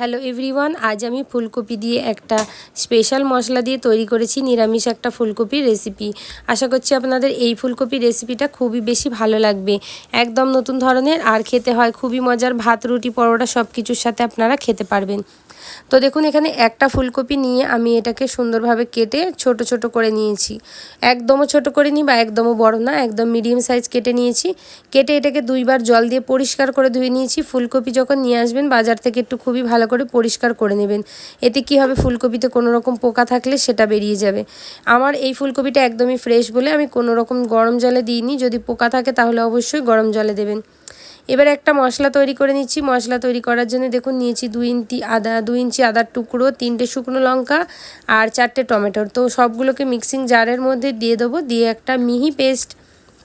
Hello everyone আজ আমি ফুলকপি দিয়ে একটা স্পেশাল মশলা দিয়ে তৈরি করেছি, নিরামিষ একটা ফুলকপির রেসিপি আশা করছি আপনাদের এই ফুলকপির রেসিপিটা খুবই বেশি ভালো লাগবে। একদম নতুন ধরনের, আর খেতে হয় খুবই মজার। ভাত, রুটি, পরোটা সব কিছুর সাথে আপনারা খেতে পারবেন। তো দেখুন, এখানে একটা ফুলকপি নিয়ে আমি এটাকে সুন্দরভাবে কেটে ছোট ছোট করে নিয়েছি। একদমও ছোট করে নিই বা একদমও বড় না, একদম মিডিয়াম সাইজ কেটে নিয়েছি। কেটে এটাকে দুইবার জল দিয়ে পরিষ্কার করে ধুয়ে নিয়েছি। ফুলকপি যখন নিয়ে আসবেন, বাজার থেকে একটু খুবই ভালো করে পরিষ্কার করে নেবেন। এতে কি হবে? ফুলকপিতে কোনো রকম পোকা থাকলে সেটা বেরিয়ে যাবে। আমার এই ফুলকপিটা একদমই ফ্রেশ বলে আমি কোনো রকম গরম জলে দিইনি। যদি পোকা থাকে তাহলে অবশ্যই গরম জলে দেবেন। এবার একটা মশলা তৈরি করে নিচ্ছি। মশলা তৈরি করার জন্য দেখুন, নিয়েছি দুই ইঞ্চি আদা, দুই ইঞ্চি আদার টুকরো, তিনটে শুকনো লঙ্কা আর চারটে টমেটোর তো সবগুলোকে মিক্সিং জারের মধ্যে দিয়ে দেবো। দিয়ে একটা মিহি পেস্ট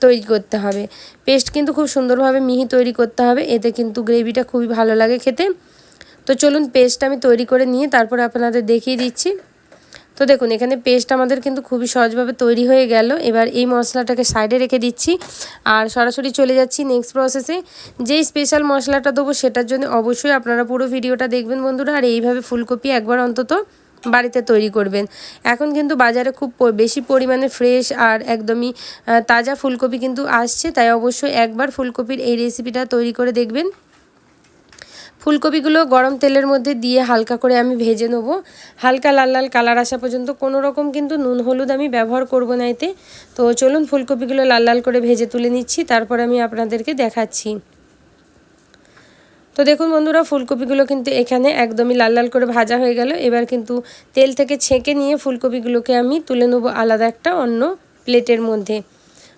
তৈরি করতে হবে। পেস্ট কিন্তু খুব সুন্দরভাবে মিহি তৈরি করতে হবে। এতে কিন্তু গ্রেভিটা খুবই ভালো লাগে খেতে। তো চলুন পেস্ট আমি তৈরি করে নিয়ে তারপর আপনাদের দেখিয়ে দিচ্ছি। তো দেখুন, এখানে পেস্ট আমাদের কিন্তু খুবই সহজভাবে তৈরি হয়ে গেল। এবার এই মশলাটাকে সাইডে রেখে দিচ্ছি। আর সরাসরি চলে যাচ্ছি নেক্সট প্রসেসে যেই স্পেশাল মশলাটা দেবো সেটার জন্য অবশ্যই আপনারা পুরো ভিডিওটা দেখবেন বন্ধুরা। আর এইভাবে ফুলকপি একবার অন্তত বাড়িতে তৈরি করবেন। এখন কিন্তু বাজারে খুব বেশি পরিমাণে ফ্রেশ আর একদমই তাজা ফুলকপি কিন্তু আসছে। তাই অবশ্যই একবার ফুলকপির এই রেসিপিটা তৈরি করে দেখবেন। ফুলকপিগুলো গরম তেলের মধ্যে দিয়ে হালকা করে আমি ভেজে নেব। হালকা লাল লাল কালার আসা পর্যন্ত কোনো রকম কিন্তু নুন হলুদ আমি ব্যবহার করব না এতে। তো চলুন ফুলকপিগুলো লাল লাল করে ভেজে তুলে নিচ্ছি, তারপর আমি আপনাদেরকে দেখাচ্ছি। তো দেখুন বন্ধুরা, ফুলকপিগুলো কিন্তু এখানে একদমই লাল লাল করে ভাজা হয়ে গেল। এবার কিন্তু তেল থেকে ছেঁকে নিয়ে ফুলকপিগুলোকে আমি তুলে নেব আলাদা একটা অন্য প্লেটের মধ্যে।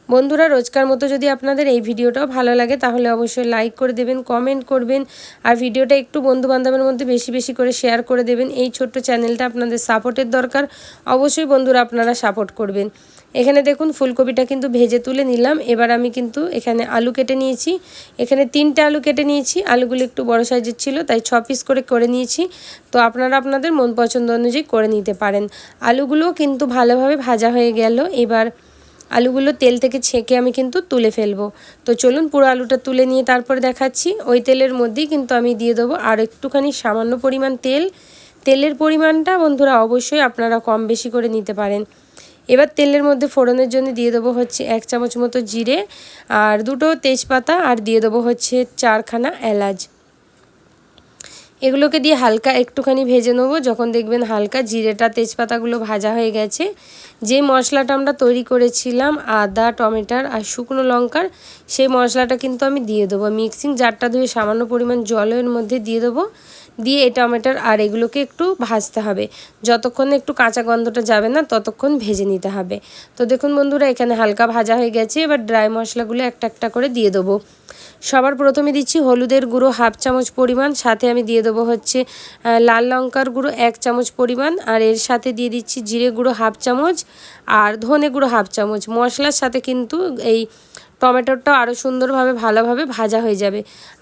বন্ধুরা, রোজকার মতো যদি আপনাদের এই ভিডিওটাও ভালো লাগে, তাহলে অবশ্যই লাইক করে দেবেন কমেন্ট করবেন, আর ভিডিওটা একটু বন্ধুবান্ধবের মধ্যে বেশি বেশি করে শেয়ার করে দেবেন। এই ছোট্ট চ্যানেলটা আপনাদের সাপোর্টের দরকার, অবশ্যই বন্ধুরা আপনারা সাপোর্ট করবেন। এখানে দেখুন, ফুলকপিটা কিন্তু ভেজে তুলে নিলাম। এবার আমি কিন্তু এখানে আলু কেটে নিয়েছি। এখানে তিনটে আলু কেটে নিয়েছি। আলুগুলো একটু বড় সাইজের ছিল, তাই ছ পিস করে করে নিয়েছি। তো আপনারা আপনাদের মন পছন্দ অনুযায়ী করে নিতে পারেন। আলুগুলো কিন্তু ভালোভাবে ভাজা হয়ে গেল। এবার আলুগুলো তেল থেকে ছেঁকে আমি কিন্তু তুলে ফেলব। তো চলুন পুরো আলুটা তুলে নিয়ে তারপরে দেখাচ্ছি। ওই তেলের মধ্যেই কিন্তু আমি দিয়ে দেবো আর একটুখানি সামান্য পরিমাণ তেল। তেলের পরিমাণটা বন্ধুরা অবশ্যই আপনারা কম বেশি করে নিতে পারেন। এবার তেলের মধ্যে ফোড়নের জন্য দিয়ে দেবো হচ্ছে এক চামচ মতো জিরে আর দুটো তেজপাতা আর দিয়ে দেবো হচ্ছে চারখানা এলাচ। এগুলোকে দিয়ে হালকা একটুখানি ভেজে নেব। যখন দেখবেন হালকা জিরেটা, তেজপাতাগুলো ভাজা হয়ে গেছে। যে মশলাটা আমরা তৈরি করেছিলাম, আদা, টমেটার আর শুকনো লঙ্কার, সেই মশলাটা কিন্তু আমি দিয়ে দেবো। মিক্সিং জারটা ধুয়ে সামান্য পরিমাণ জলের মধ্যে দিয়ে দেবো। দিয়ে এই টমেটোর আর এগুলোকে একটু ভাজতে হবে। যতক্ষণ একটু কাঁচা গন্ধটা যাবে না, ততক্ষণ ভেজে নিতে হবে। তো দেখুন বন্ধুরা, এখানে হালকা ভাজা হয়ে গেছে। এবার ড্রাই মশলাগুলো একটা একটা করে দিয়ে দেবো। সবার প্রথমে দিচ্ছি হলুদের গুঁড়ো হাফ চামচ পরিমাণ, সাথে আমি দিয়ে দেবো হচ্ছে লাল লঙ্কার গুঁড়ো এক চামচ পরিমাণ, আর এর সাথে দিয়ে দিচ্ছি জিরে গুঁড়ো হাফ চামচ আর ধনে গুঁড়ো হাফ চামচ। মশলার সাথে কিন্তু এই টমেটোটা আরও সুন্দরভাবে, ভালোভাবে ভাজা হয়ে যাবে।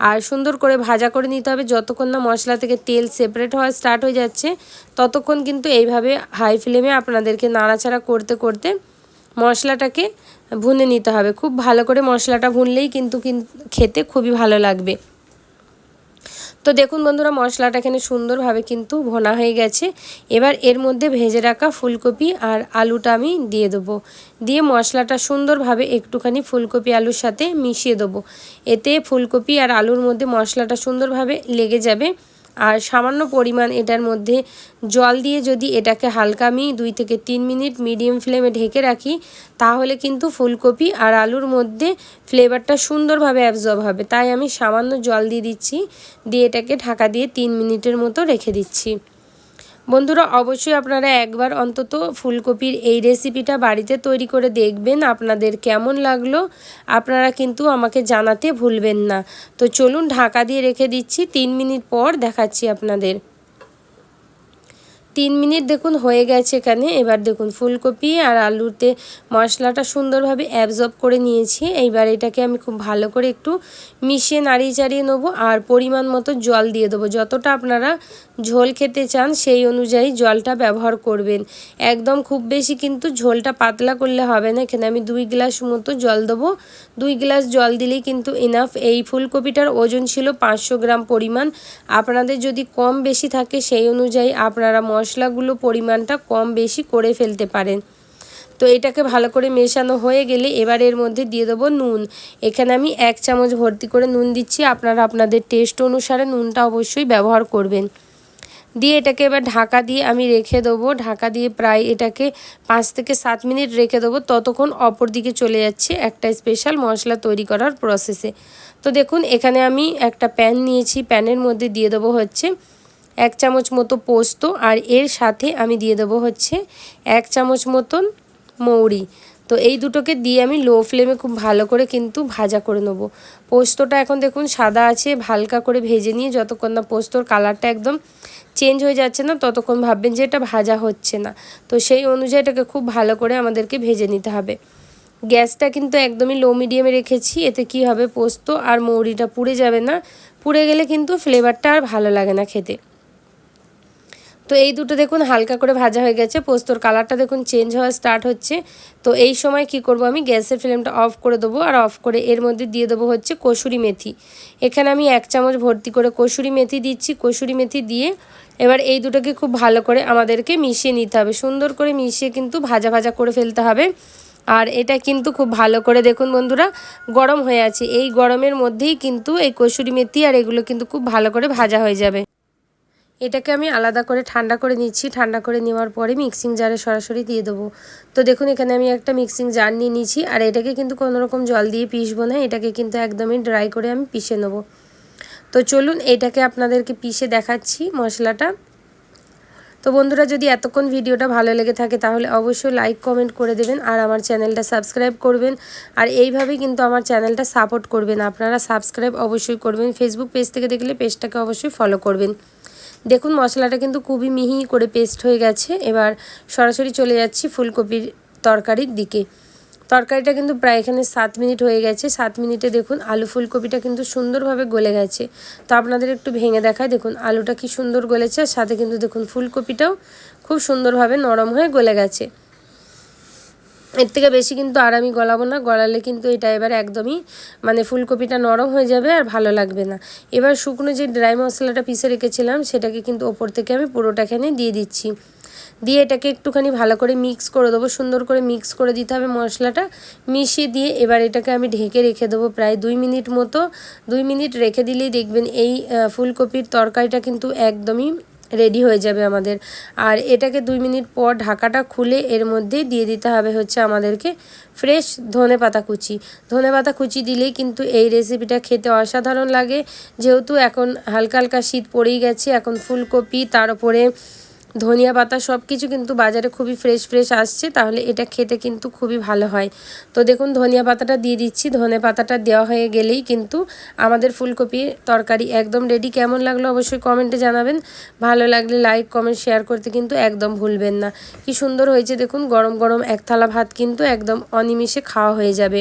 আর সুন্দর করে ভাজা করে নিতে হবে, যতক্ষণ না মশলা থেকে তেল সেপারেট হওয়া স্টার্ট হয়ে যাচ্ছে, ততক্ষণ কিন্তু এইভাবে হাই ফ্লেমে আপনাদেরকে নাড়াচাড়া করতে করতে মশলাটাকে ভুনে নিতে হবে। খুব ভালো করে মশলাটা ভুনলেই কিন্তু খেতে খুবই ভালো লাগবে। তো দেখুন বন্ধুরা, মশলাটা এখানে সুন্দরভাবে কিন্তু ভোনা হয়ে গেছে। এবার এর মধ্যে ভেজে রাখা ফুলকপি আর আলুটা আমি দিয়ে দেবো। দিয়ে মশলাটা সুন্দরভাবে একটুখানি ফুলকপি আলুর সাথে মিশিয়ে দেবো। এতে ফুলকপি আর আলুর মধ্যে মশলাটা সুন্দরভাবে লেগে যাবে। আর সামান্য পরিমাণ এটার মধ্যে জল দিয়ে যদি এটাকে হালকা আমি দুই থেকে তিন মিনিট মিডিয়াম ফ্লেমে ঢেকে রাখি, তাহলে কিন্তু ফুলকপি আর আলুর মধ্যে ফ্লেভারটা সুন্দরভাবে অ্যাবজর্ব হবে। তাই আমি সামান্য জল দিয়ে দিচ্ছি, দিয়ে এটাকে ঢাকা দিয়ে তিন মিনিটের মতো রেখে দিচ্ছি। বন্ধুরা, অবশ্যই আপনারা একবার অন্তত ফুলকপির এই রেসিপিটা বাড়িতে তৈরি করে দেখবেন, আপনাদের কেমন লাগল, আপনারা কিন্তু আমাকে জানাতে ভুলবেন না। তো চলুন, ঢাকা দিয়ে রেখে দিচ্ছি, তিন মিনিট পর দেখাচ্ছি আপনাদের। তিন মিনিট দেখুন, হয়ে গেছে এখানে। এবার দেখুন, ফুলকপি আর আলুতে মশলাটা সুন্দরভাবে অ্যাবজর্ব করে নিয়েছি। এইবার এটাকে আমি খুব ভালো করে একটু মিশিয়ে নাড়িয়ে চাড়িয়ে নেব আর পরিমাণ মতো জল দিয়ে দেবো। যতটা আপনারা ঝোল খেতে চান, সেই অনুযায়ী জলটা ব্যবহার করবেন। একদম খুব বেশি কিন্তু ঝোলটা পাতলা করলে হবে না। এখানে আমি দুই গ্লাস মতো জল দেবো। দুই গ্লাস জল দিলেই কিন্তু ইনাফ এই ফুলকপিটার ওজন ছিল পাঁচশো গ্রাম পরিমাণ। আপনাদের যদি কম বেশি থাকে, সেই অনুযায়ী আপনারা মশলাগুলো পরিমাণটা কম বেশি করে ফেলতে পারেন। তো এটাকে ভালো করে মেশানো হয়ে গেলে এবার এর মধ্যে দিয়ে দেবো নুন। এখানে আমি এক চামচ ভর্তি করে নুন দিচ্ছি। আপনারা আপনাদের টেস্ট অনুসারে নুনটা অবশ্যই ব্যবহার করবেন। দিয়ে এটাকে এবার ঢাকা দিয়ে আমি রেখে দেবো। ঢাকা দিয়ে প্রায় এটাকে পাঁচ থেকে সাত মিনিট রেখে দেবো। ততক্ষণ অপর দিকে চলে যাচ্ছে একটা স্পেশাল মশলা তৈরি করার প্রসেসে তো দেখুন, এখানে আমি একটা প্যান নিয়েছি। প্যানের মধ্যে দিয়ে দেবো হচ্ছে এক চামচ মতো পোস্ত আর এর সাথে আমি দিয়ে দেবো হচ্ছে এক চামচ মতন মৌরি। তো এই দুটোকে দিয়ে আমি লো ফ্লেমে খুব ভালো করে কিন্তু ভাজা করে নেব। পোস্তটা এখন দেখুন সাদা আছে, হালকা করে ভেজে নিয়ে যতক্ষণ না পোস্তর কালারটা একদম চেঞ্জ হয়ে যাচ্ছে না, ততক্ষণ ভাববেন যে এটা ভাজা হচ্ছে না। তো সেই অনুযায়ী এটাকে খুব ভালো করে আমাদেরকে ভেজে নিতে হবে। গ্যাসটা কিন্তু একদমই লো মিডিয়ামে রেখেছি, এতে কি হবে? পোস্ত আর মৌরিটা পুড়ে যাবে না। পুড়ে গেলে কিন্তু ফ্লেভারটা আর ভালো লাগে না খেতে। তো এই দুটো দেখুন হালকা করে ভাজা হয়ে গেছে, পোস্তর কালারটা দেখুন চেঞ্জ হওয়া স্টার্ট হচ্ছে। তো এই সময় কি করব আমি? গ্যাসের ফ্লেমটা অফ করে দেবো আর অফ করে এর মধ্যে দিয়ে দেবো হচ্ছে কসুরি মেথি। এখানে আমি এক চামচ ভর্তি করে কসুরি মেথি দিচ্ছি, কসুরি মেথি দিয়ে এবার এই দুটোকে খুব ভালো করে আমাদেরকে মিশিয়ে নিতে হবে। সুন্দর করে মিশিয়ে কিন্তু ভাজা ভাজা করে ফেলতে হবে। আর এটা কিন্তু খুব ভালো করে দেখুন বন্ধুরা, গরম হয়ে আছে। এই গরমের মধ্যেই কিন্তু এই কসুরি মেথি আর এগুলো কিন্তু খুব ভালো করে ভাজা হয়ে যাবে। এটাকে আমি আলাদা করে ঠান্ডা করে নিচ্ছি। ঠান্ডা করে নেওয়ার পরে মিক্সিং জারে সরাসরি দিয়ে দেবো। তো দেখুন, এখানে আমি একটা মিক্সিং জার নিয়ে নিচ্ছি। আর এটাকে কিন্তু কোনো রকম জল দিয়ে পিষবো না, এটাকে কিন্তু একদমই ড্রাই করে আমি পিষে নেব। তো চলুন, এটাকে আপনাদেরকে পিষে দেখাচ্ছি মশলাটা। তো বন্ধুরা, যদি এতক্ষণ ভিডিওটা ভালো লেগে থাকে, তাহলে অবশ্যই লাইক কমেন্ট করে দেবেন আর আমার চ্যানেলটা সাবস্ক্রাইব করবেন। আর এইভাবেই কিন্তু আমার চ্যানেলটা সাপোর্ট করবেন। আপনারা সাবস্ক্রাইব অবশ্যই করবেন। ফেসবুক পেজ থেকে দেখলে পেজটাকে অবশ্যই ফলো করবেন। দেখুন, মশলাটা কিন্তু খুবই মিহি করে পেস্ট হয়ে গেছে। এবার সরাসরি চলে যাচ্ছি ফুলকপির তরকারির দিকে। তরকারিটা কিন্তু প্রায় এখানে সাত মিনিট হয়ে গেছে। সাত মিনিটে দেখুন, আলু ফুলকপিটা কিন্তু সুন্দরভাবে গলে গেছে। তো আপনাদের একটু ভেঙে দেখায়, দেখুন, আলুটা কি সুন্দর গলেছে, আর সাথে কিন্তু দেখুন, ফুলকপিটাও খুব সুন্দরভাবে নরম হয়ে গলে গেছে। এর থেকে বেশি কিন্তু আর আমি গলাবো না। গলালে কিন্তু এটা এবার একদমই মানে ফুলকপিটা নরম হয়ে যাবে আর ভালো লাগবে না। এবার শুকনো যে ড্রাই মশলাটা পিষে রেখেছিলাম, সেটাকে কিন্তু ওপর থেকে আমি পুরোটা এখানে দিয়ে দিচ্ছি। দিয়ে এটাকে একটুখানি ভালো করে মিক্স করে দেবো। সুন্দর করে মিক্স করে দিতে হবে মশলাটা। মিশিয়ে দিয়ে এবার এটাকে আমি ঢেকে রেখে দেবো প্রায় দুই মিনিট মতো। দুই মিনিট রেখে দিলেই দেখবেন এই ফুলকপির তরকারিটা কিন্তু একদমই রেডি হয়ে যাবে আমাদের। আর এটাকে দুই মিনিট পর ঢাকাটা খুলে এর মধ্যেই দিয়ে দিতে হবে হচ্ছে আমাদেরকে ফ্রেশ ধনে পাতা কুচি। ধনে পাতা কুচি দিলেই কিন্তু এই রেসিপিটা খেতে অসাধারণ লাগে। যেহেতু এখন হালকা হালকা শীত পড়েই গেছে, এখন ফুলকপি, তার উপরে ধনিয়া পাতা সব কিছু কিন্তু বাজারে খুবই ফ্রেশ ফ্রেশ আসছে, তাহলে এটা খেতে কিন্তু খুবই ভালো হয়। তো দেখুন, ধনিয়া পাতাটা দিয়ে দিচ্ছি। ধনে পাতাটা দেওয়া হয়ে গেলেই কিন্তু আমাদের ফুলকপি তরকারি একদম রেডি কেমন লাগল অবশ্যই কমেন্টে জানাবেন। ভালো লাগলে লাইক কমেন্ট শেয়ার করতে কিন্তু একদম ভুলবেন না। কি সুন্দর হয়েছে দেখুন, গরম গরম এক থালা ভাত কিন্তু একদম অনিমিষে খাওয়া হয়ে যাবে।